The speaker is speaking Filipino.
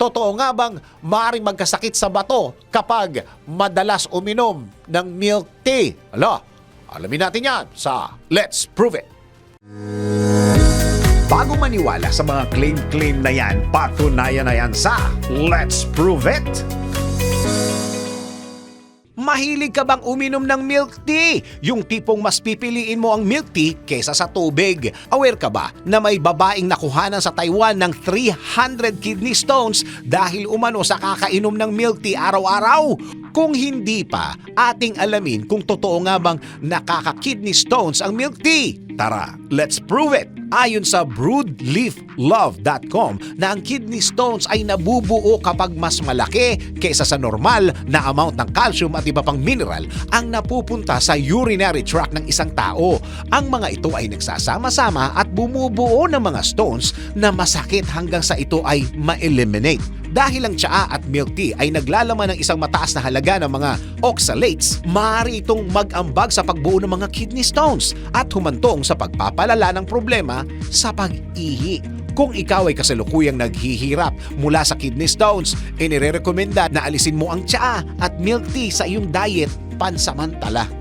totoo nga bang maaaring magkasakit sa bato kapag madalas uminom ng milk tea? Ala, alamin natin yan sa Let's Prove It. Bago maniwala sa mga claim-claim na yan, patunayan na yan sa Let's Prove It! Mahilig ka bang uminom ng milk tea? Yung tipong mas pipiliin mo ang milk tea kesa sa tubig. Aware ka ba na may babaeng nakuhanan sa Taiwan ng 300 kidney stones dahil umano sa kakainom ng milk tea araw-araw? Kung hindi pa, ating alamin kung totoo nga bang nakaka-kidney stones ang milk tea. Tara, let's prove it! Ayon sa broodleaflove.com na ang kidney stones ay nabubuo kapag mas malaki kaysa sa normal na amount ng calcium at iba pang mineral ang napupunta sa urinary tract ng isang tao. Ang mga ito ay nagsasama-sama at bumubuo ng mga stones na masakit hanggang sa ito ay ma-eliminate. Dahil ang tsaa at milk tea ay naglalaman ng isang mataas na halaga ng mga oxalates, maaari itong mag-ambag sa pagbuo ng mga kidney stones at humantong sa pagpapalala ng problema sa pag-ihi. Kung ikaw ay kasalukuyang naghihirap mula sa kidney stones, inirerekomenda na alisin mo ang tsaa at milk tea sa iyong diet pansamantala.